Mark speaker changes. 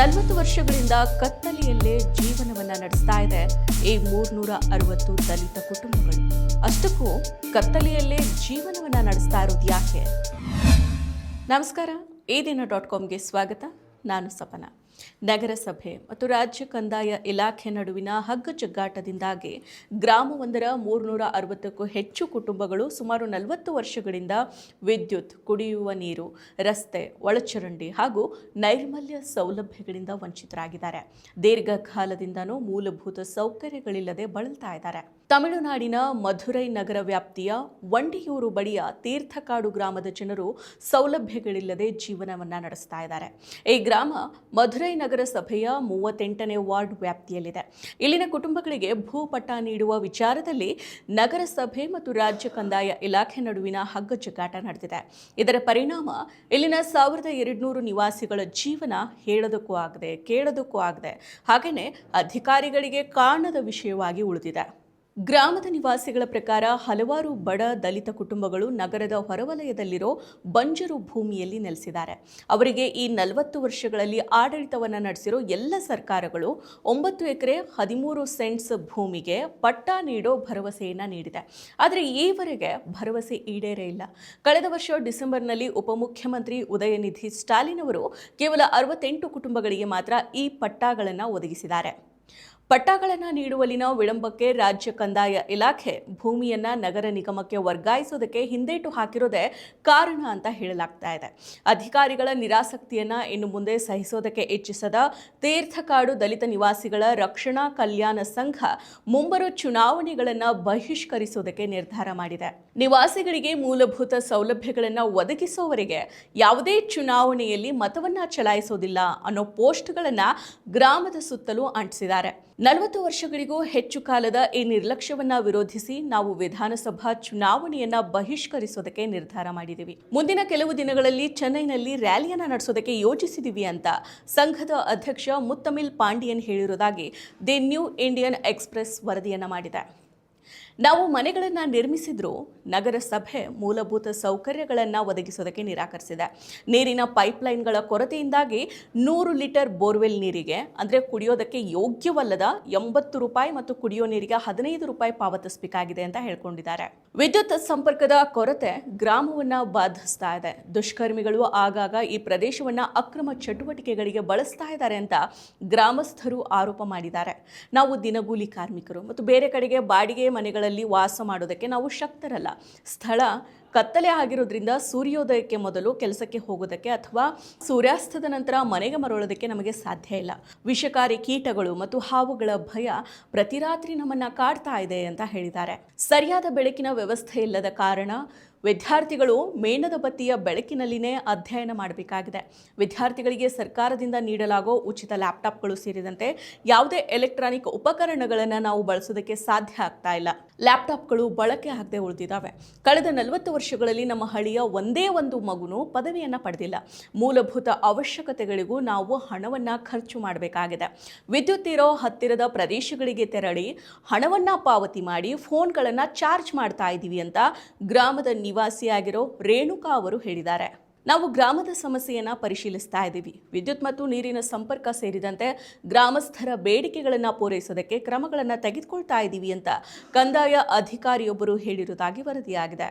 Speaker 1: ನಲವತ್ತು ವರ್ಷಗಳಿಂದ ಕತ್ತಲೆಯಲ್ಲೇ ಜೀವನವನ್ನ ನಡೆಸ್ತಾ ಇದೆ ಈ ಮೂರ್ನೂರ ಅರವತ್ತು ದಲಿತ ಕುಟುಂಬಗಳು. ಅಷ್ಟಕ್ಕೂ ಕತ್ತಲೆಯಲ್ಲೇ ಜೀವನವನ್ನ ನಡೆಸ್ತಾ ಇರೋದು ಯಾಕೆ? ನಮಸ್ಕಾರ, ಈ ದಿನ ಡಾಟ್ ಕಾಮ್ಗೆ ಸ್ವಾಗತ. ನಾನು ಸಪನ. ನಗರಸಭೆ ಮತ್ತು ರಾಜ್ಯ ಕಂದಾಯ ಇಲಾಖೆ ನಡುವಿನ ಹಗ್ಗಜಗ್ಗಾಟದಿಂದಾಗಿ ಗ್ರಾಮವೊಂದರ ಮೂರ್ನೂರ ಅರವತ್ತಕ್ಕೂ ಹೆಚ್ಚು ಕುಟುಂಬಗಳು ಸುಮಾರು ನಲವತ್ತು ವರ್ಷಗಳಿಂದ ವಿದ್ಯುತ್, ಕುಡಿಯುವ ನೀರು, ರಸ್ತೆ, ಒಳಚರಂಡಿ ಹಾಗೂ ನೈರ್ಮಲ್ಯ ಸೌಲಭ್ಯಗಳಿಂದ ವಂಚಿತರಾಗಿದ್ದಾರೆ. ದೀರ್ಘಕಾಲದಿಂದನೂ ಮೂಲಭೂತ ಸೌಕರ್ಯಗಳಿಲ್ಲದೆ ಬಳಲ್ತಾ ಇದ್ದಾರೆ. ತಮಿಳುನಾಡಿನ ಮಧುರೈ ನಗರ ವ್ಯಾಪ್ತಿಯ ವಂಡಿಯೂರು ಬಳಿಯ ತೀರ್ಥಕಾಡು ಗ್ರಾಮದ ಜನರು ಸೌಲಭ್ಯಗಳಿಲ್ಲದೆ ಜೀವನವನ್ನು ನಡೆಸ್ತಾ ಇದ್ದಾರೆ. ಈ ಗ್ರಾಮ ಮಧುರೈ ನಗರ ಸಭೆಯ ಮೂವತ್ತೆಂಟನೇ ವಾರ್ಡ್ ವ್ಯಾಪ್ತಿಯಲ್ಲಿದೆ. ಇಲ್ಲಿನ ಕುಟುಂಬಗಳಿಗೆ ಭೂಪಟ್ಟ ನೀಡುವ ವಿಚಾರದಲ್ಲಿ ನಗರಸಭೆ ಮತ್ತು ರಾಜ್ಯ ಕಂದಾಯ ಇಲಾಖೆ ನಡುವಿನ ಹಗ್ಗಜಗ್ಗಾಟ ನಡೆದಿದೆ. ಇದರ ಪರಿಣಾಮ ಇಲ್ಲಿನ ಸಾವಿರದ ಎರಡುನೂರು ನಿವಾಸಿಗಳ ಜೀವನ ಹೇಳೋದಕ್ಕೂ ಆಗದೆ, ಕೇಳೋದಕ್ಕೂ ಆಗದೆ ಹಾಗೆಯೇ ಅಧಿಕಾರಿಗಳಿಗೆ ಕಾಣದ ವಿಷಯವಾಗಿ ಉಳಿದಿದೆ. ಗ್ರಾಮದ ನಿವಾಸಿಗಳ ಪ್ರಕಾರ ಹಲವಾರು ಬಡ ದಲಿತ ಕುಟುಂಬಗಳು ನಗರದ ಹೊರವಲಯದಲ್ಲಿರೋ ಬಂಜರು ಭೂಮಿಯಲ್ಲಿ ನೆಲೆಸಿದ್ದಾರೆ. ಅವರಿಗೆ ಈ ನಲವತ್ತು ವರ್ಷಗಳಲ್ಲಿ ಆಡಳಿತವನ್ನು ನಡೆಸಿರೋ ಎಲ್ಲ ಸರ್ಕಾರಗಳು ಒಂಬತ್ತು ಎಕರೆ ಹದಿಮೂರು ಸೆಂಟ್ಸ್ ಭೂಮಿಗೆ ಪಟ್ಟ ನೀಡೋ ಭರವಸೆಯನ್ನು ನೀಡಿದೆ. ಆದರೆ ಈವರೆಗೆ ಭರವಸೆ ಈಡೇರೇ ಇಲ್ಲ. ಕಳೆದ ವರ್ಷ ಡಿಸೆಂಬರ್ನಲ್ಲಿ ಉಪಮುಖ್ಯಮಂತ್ರಿ ಉದಯನಿಧಿ ಸ್ಟಾಲಿನ್ ಅವರು ಕೇವಲ ಅರವತ್ತೆಂಟು ಕುಟುಂಬಗಳಿಗೆ ಮಾತ್ರ ಈ ಪಟ್ಟಾಗಳನ್ನು ಒದಗಿಸಿದ್ದಾರೆ. ಪಟ್ಟಾಗಳನ್ನು ನೀಡುವಲ್ಲಿನ ವಿಳಂಬಕ್ಕೆ ರಾಜ್ಯ ಕಂದಾಯ ಇಲಾಖೆ ಭೂಮಿಯನ್ನ ನಗರ ನಿಗಮಕ್ಕೆ ವರ್ಗಾಯಿಸೋದಕ್ಕೆ ಹಿಂದೇಟು ಹಾಕಿರೋದೇ ಕಾರಣ ಅಂತ ಹೇಳಲಾಗ್ತಾ ಇದೆ. ಅಧಿಕಾರಿಗಳ ನಿರಾಸಕ್ತಿಯನ್ನ ಇನ್ನು ಮುಂದೆ ಸಹಿಸೋದಕ್ಕೆ ಇಚ್ಛಿಸದ ತೀರ್ಥಕಾಡು ದಲಿತ ನಿವಾಸಿಗಳ ರಕ್ಷಣಾ ಕಲ್ಯಾಣ ಸಂಘ ಮುಂಬರುವ ಚುನಾವಣೆಗಳನ್ನು ಬಹಿಷ್ಕರಿಸೋದಕ್ಕೆ ನಿರ್ಧಾರ ಮಾಡಿದೆ. ನಿವಾಸಿಗಳಿಗೆ ಮೂಲಭೂತ ಸೌಲಭ್ಯಗಳನ್ನು ಒದಗಿಸುವವರಿಗೆ ಯಾವುದೇ ಚುನಾವಣೆಯಲ್ಲಿ ಮತವನ್ನ ಚಲಾಯಿಸೋದಿಲ್ಲ ಅನ್ನೋ ಪೋಸ್ಟ್ಗಳನ್ನು ಗ್ರಾಮದ ಸುತ್ತಲೂ ಅಂಟಿಸಿದ್ದಾರೆ. ನಲವತ್ತು ವರ್ಷಗಳಿಗೂ ಹೆಚ್ಚು ಕಾಲದ ಈ ನಿರ್ಲಕ್ಷ್ಯವನ್ನ ವಿರೋಧಿಸಿ ನಾವು ವಿಧಾನಸಭಾ ಚುನಾವಣೆಯನ್ನ ಬಹಿಷ್ಕರಿಸೋದಕ್ಕೆ ನಿರ್ಧಾರ ಮಾಡಿದ್ದೀವಿ ಮುಂದಿನ ಕೆಲವು ದಿನಗಳಲ್ಲಿ ಚೆನ್ನೈನಲ್ಲಿ ರ್ಯಾಲಿಯನ್ನ ನಡೆಸೋದಕ್ಕೆ ಯೋಜಿಸಿದ್ದೀವಿ ಅಂತ ಸಂಘದ ಅಧ್ಯಕ್ಷ ಮುತ್ತಮಿಲ್ ಪಾಂಡಿಯನ್ ಹೇಳಿರುವುದಾಗಿ ದಿ ನ್ಯೂ ಇಂಡಿಯನ್ ಎಕ್ಸ್ಪ್ರೆಸ್ ವರದಿಯನ್ನ ಮಾಡಿದೆ. ನಾವು ಮನೆಗಳನ್ನು ನಿರ್ಮಿಸಿದ್ರೂ ನಗರಸಭೆ ಮೂಲಭೂತ ಸೌಕರ್ಯಗಳನ್ನು ಒದಗಿಸೋದಕ್ಕೆ ನಿರಾಕರಿಸಿದೆ. ನೀರಿನ ಪೈಪ್ಲೈನ್ಗಳ ಕೊರತೆಯಿಂದಾಗಿ ನೂರು ಲೀಟರ್ ಬೋರ್ವೆಲ್ ನೀರಿಗೆ, ಅಂದರೆ ಕುಡಿಯೋದಕ್ಕೆ ಯೋಗ್ಯವಲ್ಲದ ಎಂಬತ್ತು ರೂಪಾಯಿ ಮತ್ತು ಕುಡಿಯೋ ನೀರಿಗೆ ಹದಿನೈದು ರೂಪಾಯಿ ಪಾವತಿಸಬೇಕಾಗಿದೆ ಅಂತ ಹೇಳ್ಕೊಂಡಿದ್ದಾರೆ. ವಿದ್ಯುತ್ ಸಂಪರ್ಕದ ಕೊರತೆ ಗ್ರಾಮವನ್ನು ಬಾಧಿಸ್ತಾ ಇದೆ. ದುಷ್ಕರ್ಮಿಗಳು ಆಗಾಗ ಈ ಪ್ರದೇಶವನ್ನು ಅಕ್ರಮ ಚಟುವಟಿಕೆಗಳಿಗೆ ಬಳಸ್ತಾ ಇದ್ದಾರೆ ಅಂತ ಗ್ರಾಮಸ್ಥರು ಆರೋಪ ಮಾಡಿದ್ದಾರೆ. ನಾವು ದಿನಗೂಲಿ ಕಾರ್ಮಿಕರು ಮತ್ತು ಬೇರೆ ಕಡೆಗೆ ಬಾಡಿಗೆ ಮನೆಗಳಲ್ಲಿ ವಾಸ ಮಾಡೋದಕ್ಕೆ ನಾವು ಶಕ್ತರಲ್ಲ. ಸ್ಥಳ ಕತ್ತಲೆ ಆಗಿರೋದ್ರಿಂದ ಸೂರ್ಯೋದಯಕ್ಕೆ ಮೊದಲು ಕೆಲಸಕ್ಕೆ ಹೋಗೋದಕ್ಕೆ ಅಥವಾ ಸೂರ್ಯಾಸ್ತದ ನಂತರ ಮನೆಗೆ ಮರಳೋದಕ್ಕೆ ನಮಗೆ ಸಾಧ್ಯ ಇಲ್ಲ. ವಿಷಕಾರಿ ಕೀಟಗಳು ಮತ್ತು ಹಾವುಗಳ ಭಯ ಪ್ರತಿ ರಾತ್ರಿ ನಮ್ಮನ್ನ ಕಾಡ್ತಾ ಇದೆ ಅಂತ ಹೇಳಿದ್ದಾರೆ. ಸರಿಯಾದ ಬೆಳಕಿನ ವ್ಯವಸ್ಥೆ ಇಲ್ಲದ ಕಾರಣ ವಿದ್ಯಾರ್ಥಿಗಳು ಮೇಣದ ಬತ್ತಿಯ ಬೆಳಕಿನಲ್ಲಿನೇ ಅಧ್ಯಯನ ಮಾಡಬೇಕಾಗಿದೆ. ವಿದ್ಯಾರ್ಥಿಗಳಿಗೆ ಸರ್ಕಾರದಿಂದ ನೀಡಲಾಗೋ ಉಚಿತ ಲ್ಯಾಪ್ಟಾಪ್ಗಳು ಸೇರಿದಂತೆ ಯಾವುದೇ ಎಲೆಕ್ಟ್ರಾನಿಕ್ ಉಪಕರಣಗಳನ್ನು ನಾವು ಬಳಸೋದಕ್ಕೆ ಸಾಧ್ಯ ಆಗ್ತಾ ಇಲ್ಲ. ಲ್ಯಾಪ್ಟಾಪ್ಗಳು ಬಳಕೆ ಆಗದೆ ಉಳಿದಿದ್ದಾವೆ. ಕಳೆದ ನಲವತ್ತು ವರ್ಷಗಳಲ್ಲಿ ನಮ್ಮ ಹಳ್ಳಿಯ ಒಂದೇ ಒಂದು ಮಗುನು ಪದವಿಯನ್ನು ಪಡೆದಿಲ್ಲ. ಮೂಲಭೂತ ಅವಶ್ಯಕತೆಗಳಿಗೂ ನಾವು ಹಣವನ್ನು ಖರ್ಚು ಮಾಡಬೇಕಾಗಿದೆ. ವಿದ್ಯುತ್ ಇರೋ ಹತ್ತಿರದ ಪ್ರದೇಶಗಳಿಗೆ ತೆರಳಿ ಹಣವನ್ನು ಪಾವತಿ ಮಾಡಿ ಫೋನ್ಗಳನ್ನು ಚಾರ್ಜ್ ಮಾಡ್ತಾ ಇದ್ದೀವಿ ಅಂತ ಗ್ರಾಮದ ನಿವಾಸಿಯಾಗಿರೋ ರೇಣುಕಾ ಅವರು ಹೇಳಿದ್ದಾರೆ. ನಾವು ಗ್ರಾಮದ ಸಮಸ್ಯೆಯನ್ನು ಪರಿಶೀಲಿಸ್ತಾ ಇದ್ದೀವಿ. ವಿದ್ಯುತ್ ಮತ್ತು ನೀರಿನ ಸಂಪರ್ಕ ಸೇರಿದಂತೆ ಗ್ರಾಮಸ್ಥರ ಬೇಡಿಕೆಗಳನ್ನು ಪೂರೈಸೋದಕ್ಕೆ ಕ್ರಮಗಳನ್ನು ತೆಗೆದುಕೊಳ್ತಾ ಇದ್ದೀವಿ ಅಂತ ಕಂದಾಯ ಅಧಿಕಾರಿಯೊಬ್ಬರು ಹೇಳಿರುವುದಾಗಿ ವರದಿಯಾಗಿದೆ.